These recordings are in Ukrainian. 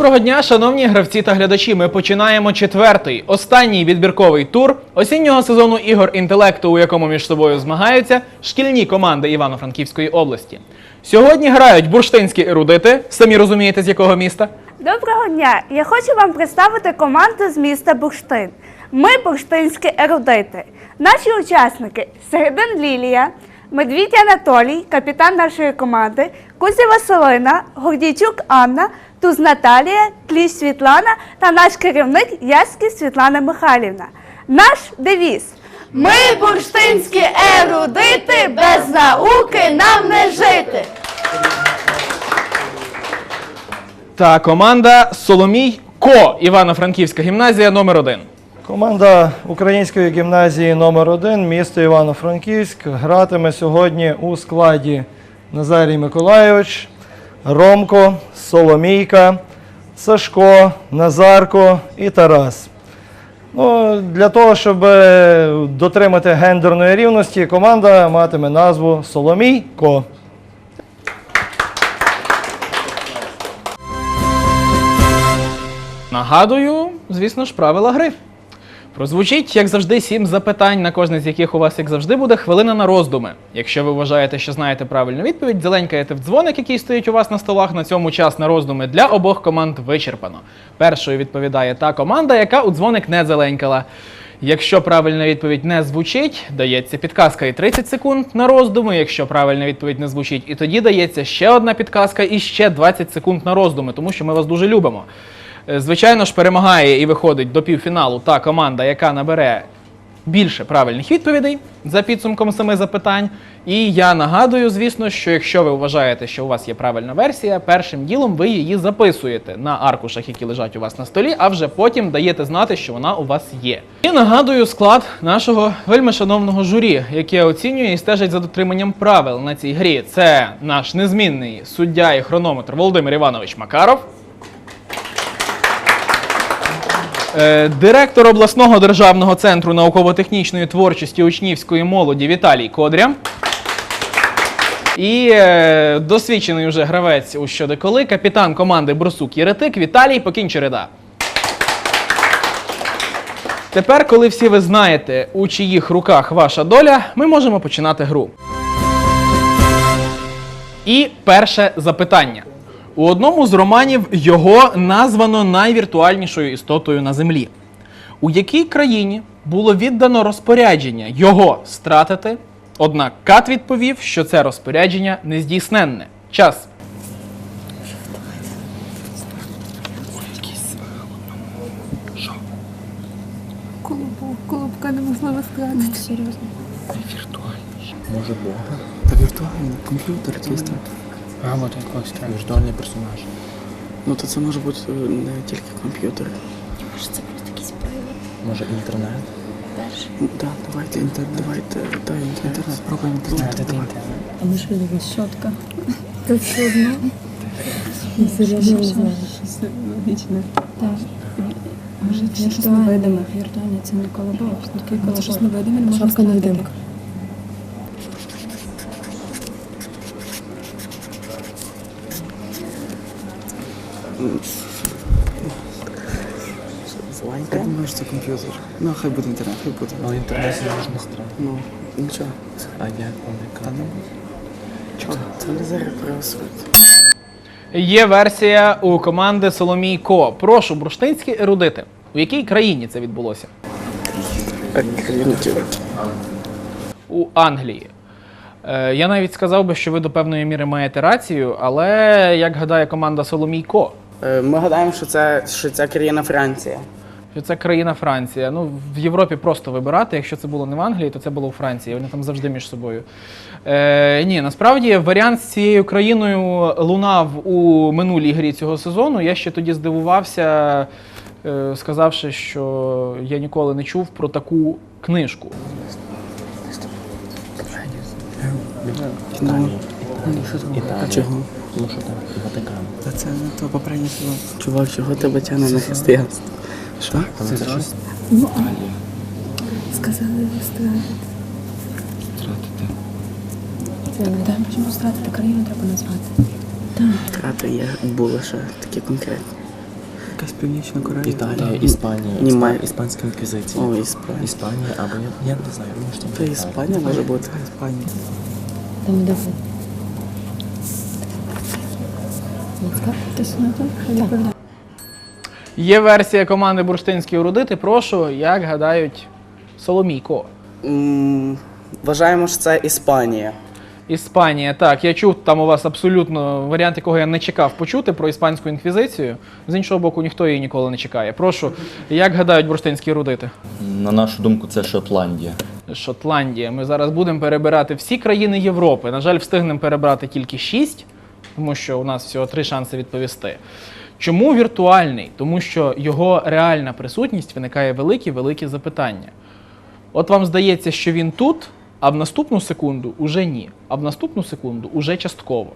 Доброго дня, шановні гравці та глядачі. Ми починаємо четвертий, останній відбірковий тур осіннього сезону ігор інтелекту, у якому між собою змагаються шкільні команди Івано-Франківської області. Сьогодні грають бурштинські ерудити, самі розумієте, з якого міста. Доброго дня! Я хочу вам представити команду з міста Бурштин. Ми бурштинські ерудити. Наші учасники Середин Лілія, Медвідь Анатолій, капітан нашої команди, Кузя Василина, Гордійчук Анна, Туз Наталія, Кліщ Світлана та наш керівник Яськів Світлана Михайлівна. Наш девіз. Ми бурштинські ерудити, без науки нам не жити. Та команда Соломій Ко Івано-Франківська гімназія номер 1 Команда Української гімназії номер 1 місто Івано-Франківськ гратиме сьогодні у складі Назарій Миколайович, Ромко, Соломійка, Сашко, Назарко і Тарас. Ну, для того, щоб е, дотримати гендерної рівності, команда матиме назву Соломійко. Нагадую, звісно ж, правила гри. Прозвучить, як завжди, сім запитань, на кожне з яких у вас, як завжди, буде хвилина на роздуми. Якщо ви вважаєте, що знаєте правильну відповідь, зеленькаєте в дзвоник, який стоїть у вас на столах. На цьому час на роздуми для обох команд вичерпано. Першою відповідає та команда, яка у дзвоник не зеленькала. Якщо правильна відповідь не звучить, дається підказка і 30 секунд на роздуми. Якщо правильна відповідь не звучить, і тоді дається ще одна підказка і ще 20 секунд на роздуми, тому що ми вас дуже любимо. Е, Звичайно ж, перемагає і виходить до півфіналу та команда, яка набере більше правильних відповідей за підсумком семи запитань. І я нагадую, звісно, що якщо ви вважаєте, що у вас є правильна версія, першим ділом ви її записуєте на аркушах, які лежать у вас на столі, а вже потім даєте знати, що вона у вас є. І нагадую склад нашого вельми шановного журі, яке оцінює і стежить за дотриманням правил на цій грі. Це наш незмінний суддя і хронометр Володимир Іванович Макаров. Е, Директор обласного державного центру науково-технічної творчості учнівської молоді Віталій Кодря. І е, досвідчений уже гравець у щодеколи, капітан команди Бурсук Єретик Віталій Покінчереда. Тепер, коли всі ви знаєте, у чиїх руках ваша доля, ми можемо починати гру. І перше запитання. У одному з романів його названо найвіртуальнішою істотою на землі. У якій країні було віддано розпорядження його стратити? Однак Кат відповів, що це розпорядження нездійсненне. Час. Колобок, колобка неможливо сказати. Серйозно. Може Бога. Та віртуальний комп'ютер чисто. А, от якось так. Віртуальний персонаж. Ну то це може бути е, не тільки комп'ютер. Може, це просто якийсь привод Може інтернет. перший. Ну, Да, давайте інтер, давайте дай інтернет. Спробуємо інтернет. Це інтернет. А ми ж любимо щотка. Це все одно. Серйозно. Логічне. Так. Може, це щось невидиме. Віртуальне, це не колобок. Колобок. Щось невидиме, не можна Шапка невидимка. Я думаю, що це комп'ютер. Ну, хай буде інтернет, хай буде. Ну інтернет не можна страти. Ну, нічого. А як вони Та. Чого? Це не зараз проголосують. Є версія у команди Соломій Ко. Прошу, бурштинські ерудити. У якій країні це відбулося? У Англії. Е, я навіть сказав би, що ви до певної міри маєте рацію, але як гадає команда Соломій Ко, Е, Ми гадаємо, що це, що це країна Франція. що це країна Франція. Ну, в Європі просто вибирати. Якщо це було не в Англії, то це було у Франції. Вони там завжди між собою. Е, ні, насправді варіант з цією країною лунав у минулій грі цього сезону. Я ще тоді здивувався, е, сказавши, що я ніколи не чув про таку книжку. Ну, Італія. а чого? Тому що там Ватикан. Та це не то попередній сезон. Чувак, чого тебе тягне на християнство? Що? Це щось Сказали стратити. стратити. Так, чому стратити країну треба назвати? Втрати є, були ще такі конкретні. Якась північна Корея. Італія, Іспанія. Іспа- Іспанська інквізиція. О, Іспанія. Іспанія або я, я не знаю, може там Та Іспанія може бути. Іспанія. Там де Є версія команди Бурштинські уродити. Прошу, як гадають Соломійко. М, Вважаємо, що це Іспанія. Іспанія, так, я чув там у вас абсолютно варіант, якого я не чекав почути про іспанську інквізицію. З іншого боку, ніхто її ніколи не чекає. Прошу, як гадають бурштинські рудити? На нашу думку, це Шотландія. Шотландія. Ми зараз будемо перебирати всі країни Європи. На жаль, встигнемо перебрати тільки шість, тому що у нас всього три шанси відповісти. Чому віртуальний? Тому що його реальна присутність виникає великі-великі запитання. От вам здається, що він тут, а в наступну секунду уже ні. А в наступну секунду уже частково.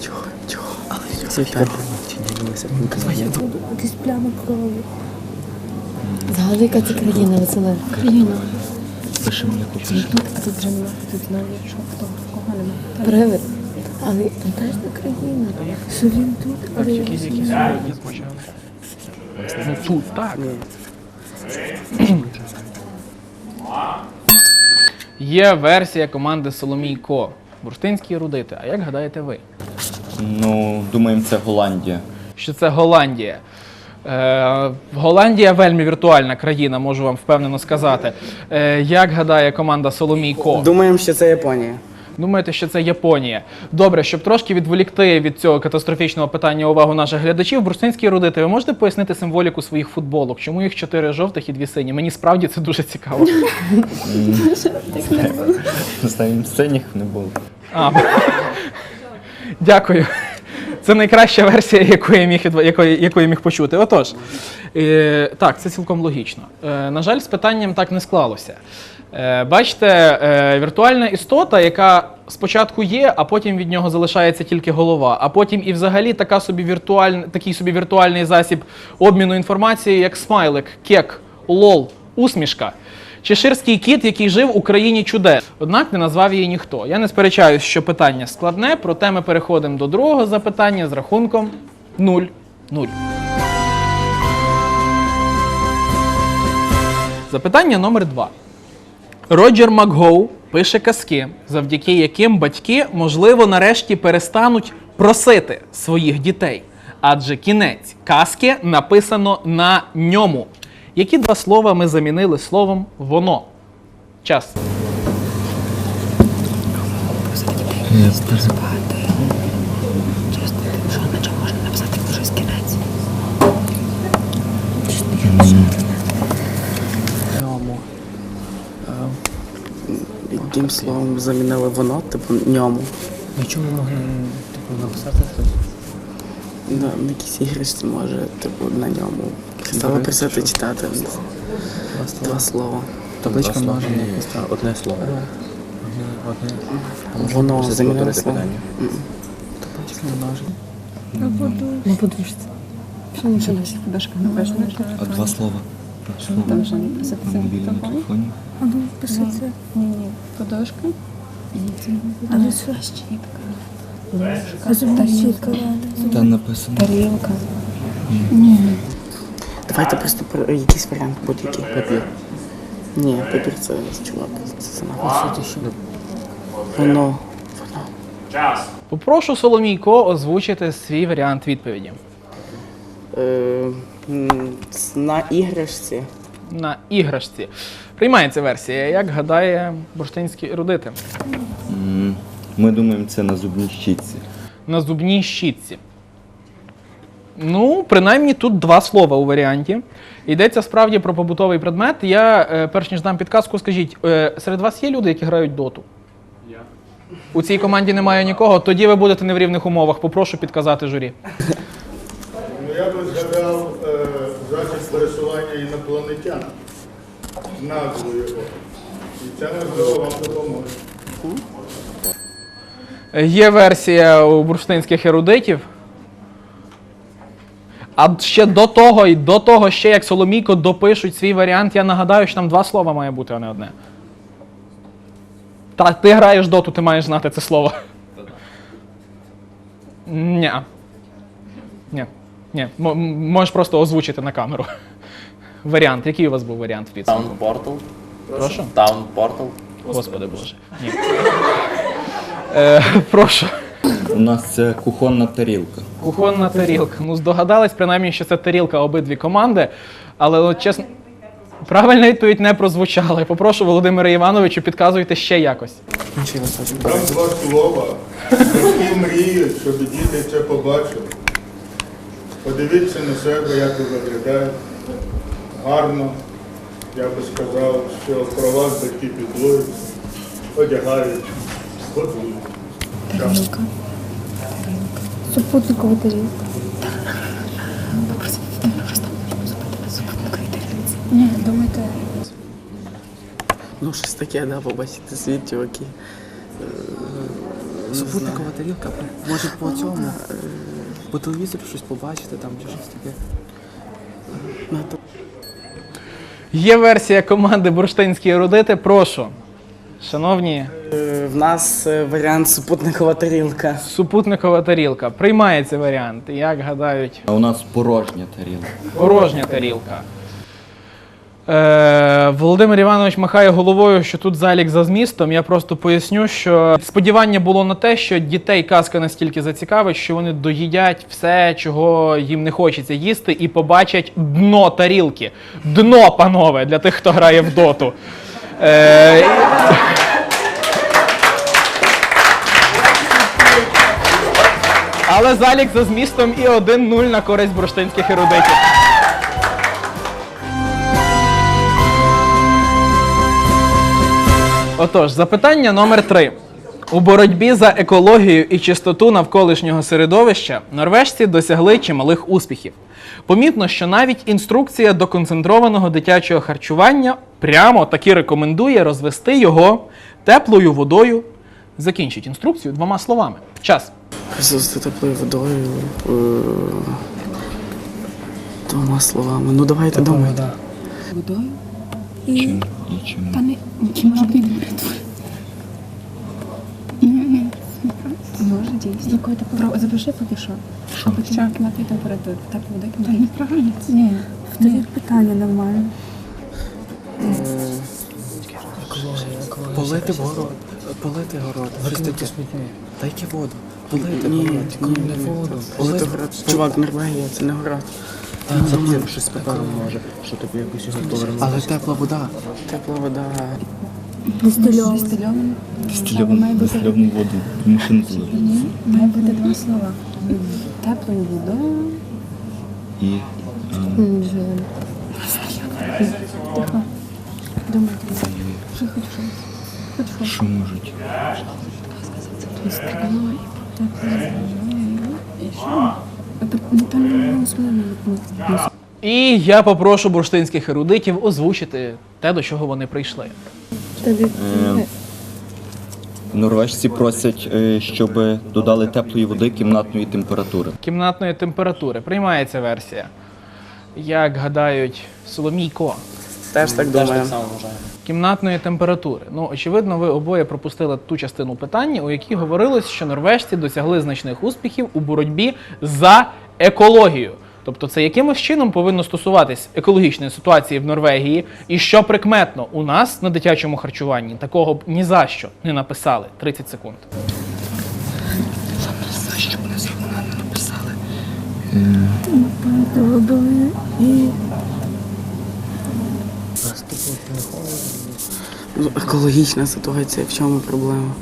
Чого? Чого? Але інквізиція. Якісь плями крові. Згадуй, яка це країна, Василе. Країна. Пишемо яку пишемо. тут, вже нема, тут навіть що, хто, кого нема. Привид. Але не країна. Що він тут, але я Якісь, не знаю. Ну тут так. Є версія команди Соломійко. Бурштинські рудити. А як гадаєте ви? Ну, думаємо, це Голландія. Що це Голландія? Е, Голландія вельми віртуальна країна, можу вам впевнено сказати. Е, як гадає команда Соломійко? Думаємо, що це Японія. Думаєте, що це Японія? Добре, щоб трошки відволікти від цього катастрофічного питання увагу наших глядачів, бурштинські родити, ви можете пояснити символіку своїх футболок? Чому їх чотири жовтих і дві сині? Мені справді це дуже цікаво. Синіх не було. А, дякую. Це найкраща версія, яку я міг, якої, яку я міг почути. Отож, е, так, це цілком логічно. Е, на жаль, з питанням так не склалося. Е, бачите, е, віртуальна істота, яка спочатку є, а потім від нього залишається тільки голова, а потім і взагалі така собі віртуаль, такий собі віртуальний засіб обміну інформацією, як смайлик, кек, лол, усмішка. Чеширський кіт, який жив у країні чудес. Однак не назвав її ніхто. Я не сперечаюсь, що питання складне, проте ми переходимо до другого запитання з рахунком 0-0. Запитання номер 2. Роджер Макгоу пише казки, завдяки яким батьки, можливо, нарешті перестануть просити своїх дітей. Адже кінець казки написано на ньому. Які два слова ми замінили словом воно? Час. Яким словом замінили воно, типу ньому. Чому ми могли типу, написати щось? На, якійсь іграшці може, типу, на ньому. Стали просити читати два слова. Табличка Два слова. множення. Ні, якось так. Одне слово. Одне, одне. Воно Можете замінили повторити слово. питання? Табличка множення. На подушці. Що не чомусь в дошках напишемо? А два слова. Там вже написати На це мобільному телефон. телефоні. А ну, писати. Ні, ні, подушка. Але що? ще така. А зубочка. Там написано. Тарілка. Давайте просто про якийсь варіант будь-який. Папір. Ні, папір це чувак. Це занадто. Воно. Воно. Попрошу Соломійко озвучити свій варіант відповіді. Е, м, на іграшці. На іграшці. Приймається версія, як гадає бурштинський ерудити. Ми думаємо, це на зубній щітці. на зубній щітці. Ну, принаймні тут два слова у варіанті. Йдеться справді про побутовий предмет. Я, е, перш ніж дам підказку, скажіть, е, серед вас є люди, які грають доту? Я. У цій команді немає нікого, тоді ви будете не в рівних умовах. Попрошу підказати журі. Ну, я би згадав е, засіб пересування інопланетян, назву його. І це можливо вам допоможе. Е, Є версія у бурштинських ерудитів. А ще до того і до того, ще як Соломійко допишуть свій варіант, я нагадаю, що там два слова має бути, а не одне. Та ти граєш доту, ти маєш знати це слово. Ні. Ні. Ні. Можеш просто озвучити на камеру. Варіант. Який у вас був варіант в підсумку? Town Portal. Прошу? Town Portal. Господи Боже. Ні. Е, прошу. У нас це кухонна тарілка. Кухонна тарілка. Ну, здогадались, принаймні, що це тарілка обидві команди. Але от чесно. Правильна відповідь не прозвучала. Я попрошу Володимира Івановичу, підказуйте ще якось. Там два слова. Батьки мріють, щоб діти це побачили. Подивіться на себе, як ви виглядаєте. Гарно. Я би сказав, що про вас батьки піклуються, одягають, годують. Тарілка. Супутникова тарілка. Ні, думайте, Ну, щось таке, да, побачити світ, чуваки. Супутникова тарілка. Може по цьому. По телевізору щось побачити там чи щось таке. Ну, Є версія команди Бурштинські ерудити. Прошу. Шановні, Е, В нас е, варіант супутникова тарілка. супутникова тарілка. Приймається варіант. Як гадають, А у нас порожня тарілка. порожня тарілка. Е, Володимир Іванович махає головою, що тут залік за змістом. Я просто поясню, що сподівання було на те, що дітей казка настільки зацікавить, що вони доїдять все, чого їм не хочеться їсти, і побачать дно тарілки. Дно, панове, для тих, хто грає в доту. Е, Але залік за змістом і 1-0 на користь бурштинських ерудитів. Отож, запитання номер 3. У боротьбі за екологію і чистоту навколишнього середовища норвежці досягли чималих успіхів. Помітно, що навіть інструкція до концентрованого дитячого харчування прямо таки рекомендує розвести його теплою водою. Закінчіть інструкцію двома словами. Час. Присутствие теплою водою. е, Двома словами. Ну давайте думайте. водою і Чим та не чи може бути Може дійсно. Якої температури? Запиши поки що. Що? Що? Кімнатної температури. Так вода кімнатної. Неправильно. Ні. Ні. питання нормально. Полити город. Полити город. Смітник. Та воду? Полити Ні, город. ні, Не воду. Полити город. Чувак, Норвегія, це не город. Це щось з може, що тобі якусь його повернути. Але тепла вода. Тепла вода. Дистильована. Дистильована. Але має бути, Сльовну воду. Машину залежить. має бути два слова. Теплою водою. І Тихо. Думайте. Що хочу щось. Хоч що. що можуть? Стріло і теплою. І що? Там не було слова. І я попрошу бурштинських ерудитів озвучити те, до чого вони прийшли. Е, Норвежці просять, е, щоб додали теплої води кімнатної температури. Кімнатної температури. Приймається версія. Як гадають Соломійко. Теж так думаю. Кімнатної температури. Ну, очевидно, ви обоє пропустили ту частину питання, у якій говорилось, що норвежці досягли значних успіхів у боротьбі за екологію. Тобто, це якимось чином повинно стосуватись екологічної ситуації в Норвегії. І що прикметно, у нас на дитячому харчуванні такого б ні за що не написали. 30 секунд. Екологічна ситуація, в чому проблема?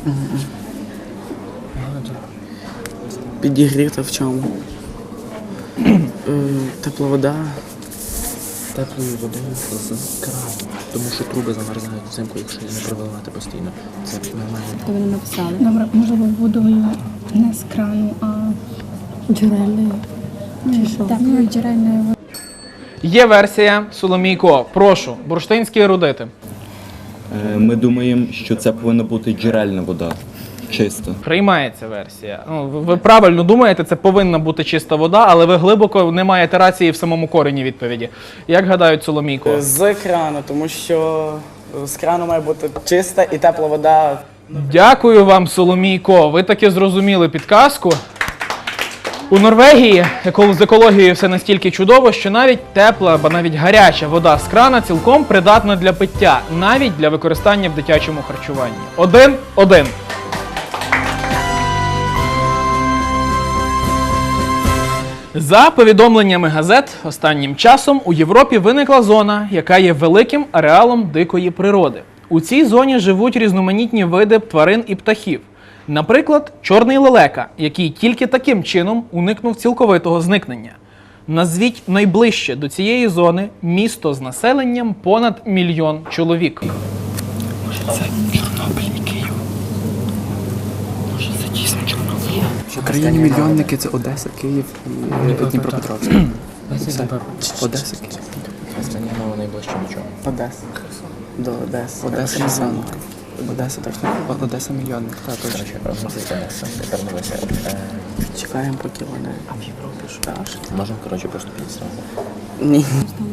Підігріта в чому? Тепла вода. Теплою водою з крану. Тому що труби замерзають взимку, якщо її не проливати постійно. Це нормально. То вони написали. Добре, можливо, водою не з крану, а джерельною. Чи що? Теплою джерельною водою. Є версія Соломійко. Прошу, бурштинські ерудити. Е, Ми думаємо, що це повинна бути джерельна вода. Чиста. Приймається версія. Ну, ви- ви правильно думаєте, це повинна бути чиста вода, але ви глибоко не маєте рації в самому корені відповіді. Як гадають Соломійко? З крану, тому що з крану має бути чиста і тепла вода Дякую вам, Соломійко. Ви таки зрозуміли підказку. У Норвегії з екологією все настільки чудово, що навіть тепла або навіть гаряча вода з крана цілком придатна для пиття, навіть для використання в дитячому харчуванні. Один один. За повідомленнями газет, останнім часом у Європі виникла зона, яка є великим ареалом дикої природи. У цій зоні живуть різноманітні види тварин і птахів. Наприклад, чорний лелека, який тільки таким чином уникнув цілковитого зникнення. Назвіть найближче до цієї зони місто з населенням понад мільйон чоловік. Країні мільйонники це Одеса, Київ і Дніпропетровськ. Все. Одеса, Київ. Станіно найближче нічого. Одеса. До Одеси. Одеса мільйонник. Одеса точно. Одеса мільйонник, так, точно. Тепер дивися. Чекаємо, поки вони. А в Європі що? Можемо, коротше, просто підійти. Ні.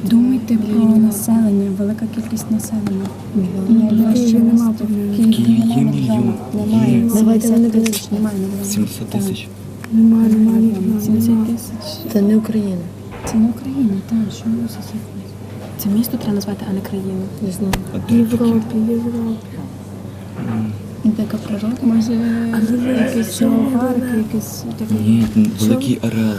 Думайте про населення, велика кількість населення. Є мільйон. Немає. Є 70 тисяч. Немає. немає. 700 тисяч. Немає, немає. 70 тисяч. Це не Україна. Це не Україна, так, що за це? Це місто треба назвати, а не країну. Не знаю. Європі, Європі. Дика природа, може, якийсь зоопарк, якийсь такий. Ні, великий ареал.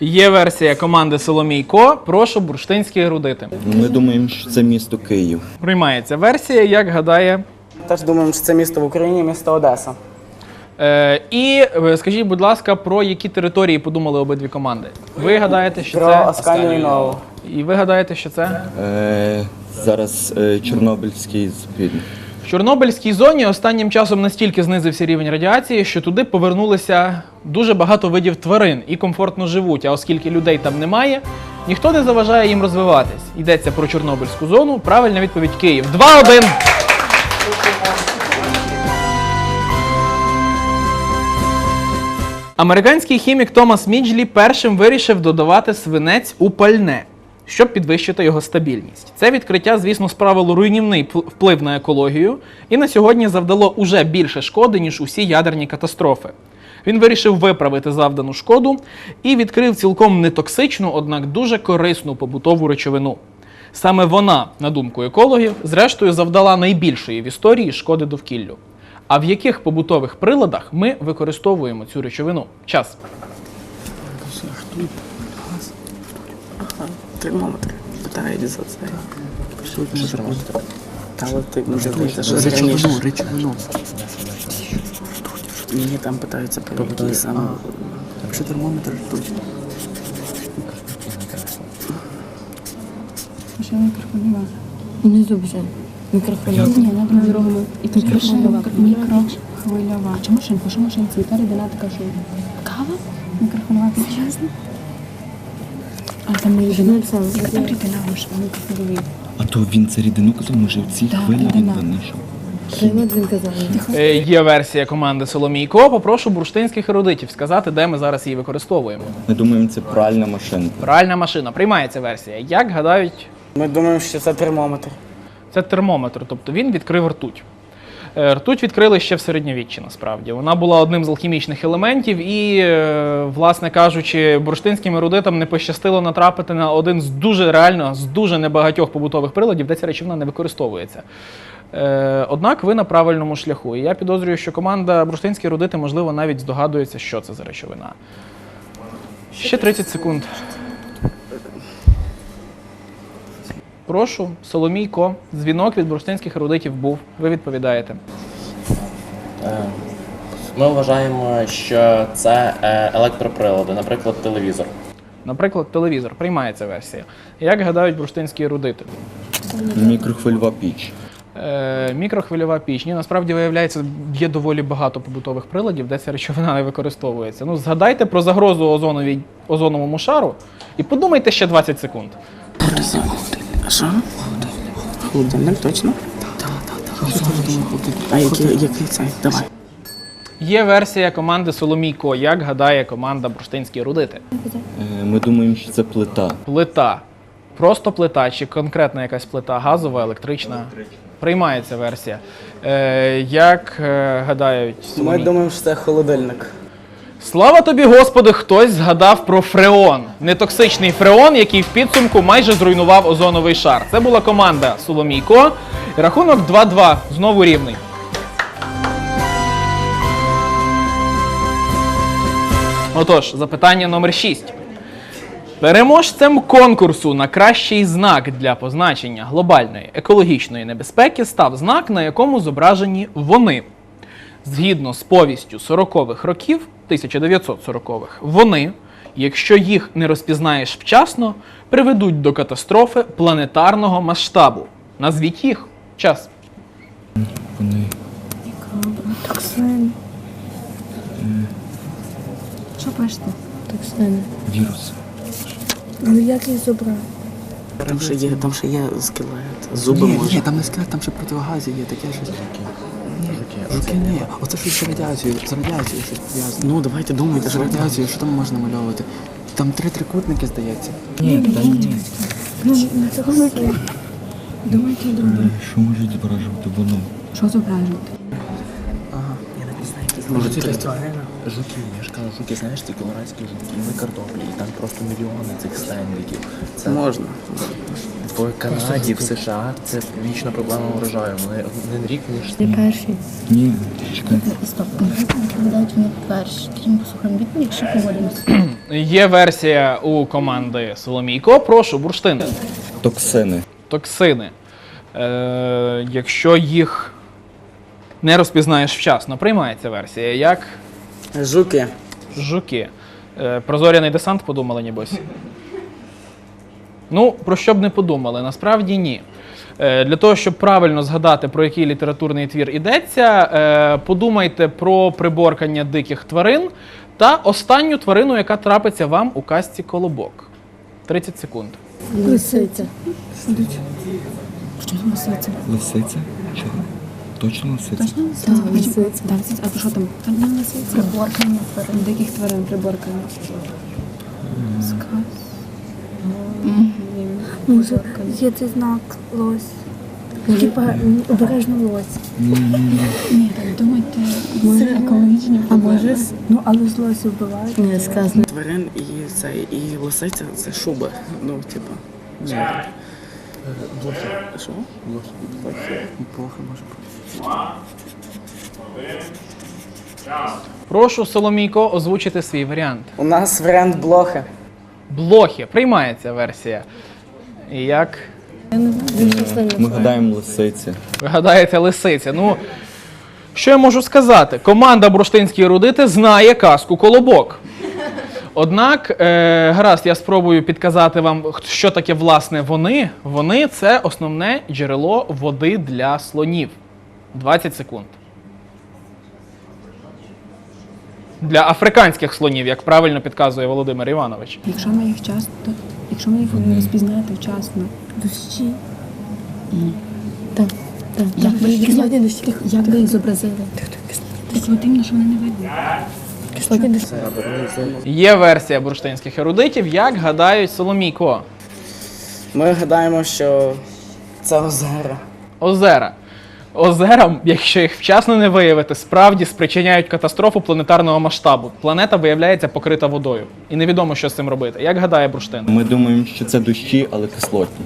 Є версія команди Соломійко. Прошу бурштинські ерудити. ми думаємо, що це місто Київ. Приймається версія, як гадає. Теж думаємо, що це місто в Україні, місто Одеса. Е, і е, скажіть, будь ласка, про які території подумали обидві команди? Ви гадаєте, що Про це Асканію і Нову. і ви гадаєте, що це Е, зараз е, Чорнобильський заповідник. в Чорнобильській зоні останнім часом настільки знизився рівень радіації, що туди повернулися дуже багато видів тварин і комфортно живуть. А оскільки людей там немає, ніхто не заважає їм розвиватись. Йдеться про Чорнобильську зону. Правильна відповідь Київ. 2-1. Американський хімік Томас Міджлі першим вирішив додавати свинець у пальне, щоб підвищити його стабільність. Це відкриття, звісно, справило руйнівний вплив на екологію і на сьогодні завдало уже більше шкоди, ніж усі ядерні катастрофи. Він вирішив виправити завдану шкоду і відкрив цілком нетоксичну, однак дуже корисну побутову речовину. Саме вона, на думку екологів, зрештою завдала найбільшої в історії шкоди довкіллю. А в яких побутових приладах ми використовуємо цю речовину? Час. Термометр. Термометр. Та от ти не що раніше. Речовину, речовину. Ні, там питаються про які саме. Якщо термометр ртуть. Що? Внизу вже. Мікрохвильова. Ні, на другому. І тут мікрохвильова. Мікрохвильова. Чи машинку? Що машинці? Яка рідина така, що? Кава? Мікрохвильова. Чесно? А там не рідина. Це Яка там рідина може? А то він це рідину казав, може в цій хвилі він винайшов. Е, Є версія команди Соломійко. Попрошу бурштинських ерудитів сказати, де ми зараз її використовуємо. Ми думаємо, це пральна машинка. Пральна машина. Приймається версія. Як гадають, Ми думаємо, що це термометр. це термометр, тобто він відкрив ртуть. Е, Ртуть відкрили ще в середньовіччі, насправді. Вона була одним з алхімічних елементів, і, е, власне кажучи, бурштинським ерудитам не пощастило натрапити на один з дуже реально з дуже небагатьох побутових приладів, де ця речовина не використовується. Е, Однак ви на правильному шляху. І я підозрюю, що команда бурштинські ерудити, можливо, навіть здогадується, що це за речовина. Ще 30 секунд. Прошу, Соломійко, дзвінок від бурштинських ерудитів був. Ви відповідаєте. Ми вважаємо, що це е, електроприлади, наприклад, телевізор. Наприклад, телевізор. Приймається версія. Як гадають бурштинські ерудити? Мікрохвильова піч. Е, мікрохвильова піч. Ні, насправді виявляється, є доволі багато побутових приладів, де ця речовина не використовується. Ну, згадайте про загрозу озоновій, озоновому шару і подумайте ще 20 секунд. А що? Холодильник, точно? Так, так, так. А який, який цей? Давай. Є версія команди Соломійко. Як гадає команда бурштинські ерудити? Е, Ми думаємо, що це плита. Плита. Просто плита чи конкретна якась плита, газова, електрична? Приймається версія. Е, як е, гадають Ми думаємо, що це холодильник. Слава тобі, Господи, хтось згадав про фреон. Нетоксичний фреон, який в підсумку майже зруйнував озоновий шар. Це була команда Соломійко. Рахунок 2-2. Знову рівний. Отож, запитання номер 6. Переможцем конкурсу на кращий знак для позначення глобальної екологічної небезпеки став знак, на якому зображені вони. Згідно з повістю 40-х років, 1940-х, вони, якщо їх не розпізнаєш вчасно, приведуть до катастрофи планетарного масштабу. Назвіть їх. Час. Вони Токсин. Що пишете? Токсини. вірус. Ну як їх зобрати? Там ще є, там ще є скелет. Зуби ні, може. ні, там не скелет, там ще противогази є, таке щось. Жуки, ні. Оце щось з радіацією, з радіацією щось пов'язано. Ну, давайте думайте, З радіацією, що там можна малювати? Там три трикутники, здається. Ні, там ні. Ну, не токсин. Думайте. Що можуть зображувати воно? Що зображувати? Я навіть знаю, які Може, знають. це якась Жуки, я ж кажу, жуки, знаєш, ці колорадські жуки, ми картоплі, і там просто мільйони цих стендиків. Це Можна. в Канаді, в США це вічна проблема урожаю. Вони один рік ніж Ти перший. Ні, чекай. Стоп. Відповідають вони перші. Ми послухаємо якщо погодимося. Є версія у команди Соломійко. Прошу, бурштин. Токсини. Токсини. Е, якщо їх не розпізнаєш вчасно, приймається версія. Як Жуки. жуки. Е, про зоряний десант подумали, нібось. Ну, про що б не подумали, насправді ні. Е, Для того, щоб правильно згадати, про який літературний твір йдеться, е, подумайте про приборкання диких тварин та останню тварину, яка трапиться вам у казці Колобок. 30 секунд. Лисиця. Що лисиця? Лисиця? Чи? Точно лисиця? Точно лисиця? Так, лисиця. Так, лисиця. А що там? Там не лисиця. Приборкання тварин. Диких тварин приборкання. Сказ. Може, є цей знак лось. Типа обережно лось. Ні, так думайте, може екологічні А може, проблеми. ну але з лосі вбивають. Не сказано. Тварин і це, і лисиця це шуби. Ну, типа. Ні. Що? плохо може бути. Прошу, Соломійко, озвучити свій варіант. У нас варіант блохи. Блохи. Приймається версія. І як Ми гадаємо лисиця. ви гадаєте, лисиця? Ну, що я можу сказати? Команда Бурштинські Рудити знає казку Колобок. Однак, е, гаразд, я спробую підказати вам, х- що таке власне вони. Вони це основне джерело води для слонів. 20 секунд. Для африканських слонів, як правильно підказує Володимир Іванович. Якщо ми їх вчасно, якщо ми їх не розпізнаєте вчасно, Дощі. Так. Так. Як ви- як- як ви їх зобразили? Що вони не видно. Є версія бурштинських ерудитів, як гадають Соломійко. Ми гадаємо, що це озера. Озера. Озера, якщо їх вчасно не виявити, справді спричиняють катастрофу планетарного масштабу. Планета виявляється покрита водою. І невідомо, що з цим робити. Як гадає бурштин? Ми думаємо, що це дощі, але кислотні.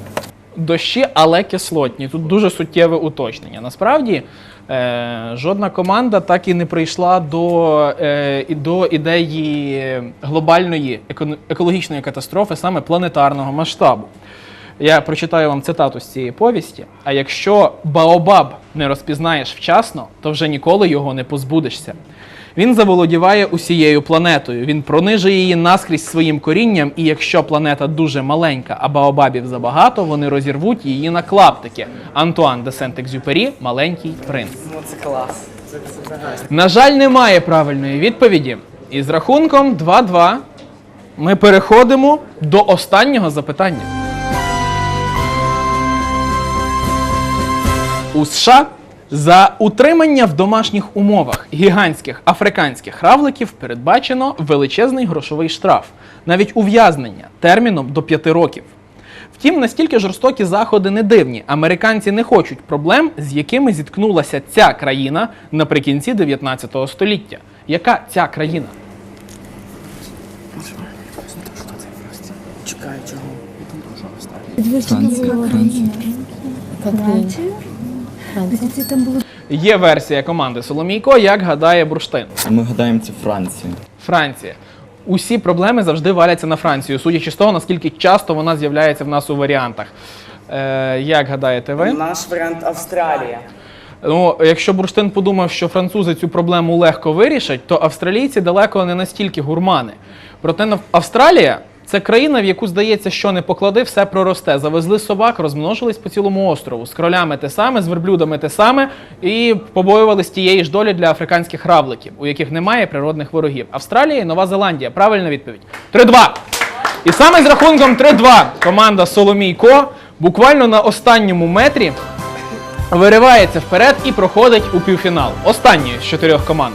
Дощі, але кислотні. Тут дуже суттєве уточнення. Насправді, е, жодна команда так і не прийшла до, е, до ідеї глобальної еко- екологічної катастрофи, саме планетарного масштабу. Я прочитаю вам цитату з цієї повісті. А якщо Баобаб не розпізнаєш вчасно, то вже ніколи його не позбудешся. Він заволодіває усією планетою. Він пронижує її наскрізь своїм корінням, і якщо планета дуже маленька, а Баобабів забагато, вони розірвуть її на клаптики. Антуан де Сент-Екзюпері Маленький принц. Ну це клас. На жаль, немає правильної відповіді. І з рахунком 2-2 ми переходимо до останнього запитання. У США за утримання в домашніх умовах гігантських африканських равликів передбачено величезний грошовий штраф, навіть ув'язнення терміном до 5 років. Втім, настільки жорстокі заходи не дивні. Американці не хочуть проблем, з якими зіткнулася ця країна наприкінці 19 століття. Яка ця країна? Чекай, чого? Франція. Там було Є версія команди Соломійко, як гадає Бурштин. А ми гадаємо, це Франція. Франція. Усі проблеми завжди валяться на Францію, судячи з того, наскільки часто вона з'являється в нас у варіантах. Е, як гадаєте ви? Наш варіант Австралія. Ну, якщо Бурштин подумав, що французи цю проблему легко вирішать, то австралійці далеко не настільки гурмани. Проте Австралія це країна, в яку здається, що не поклади, все проросте. Завезли собак, розмножились по цілому острову. З кролями те саме, з верблюдами те саме, і побоювались тієї ж долі для африканських равликів, у яких немає природних ворогів. Австралія і Нова Зеландія. Правильна відповідь. 3-2. І саме з рахунком 3-2 команда Соломійко буквально на останньому метрі виривається вперед і проходить у півфінал. Останньої з чотирьох команд.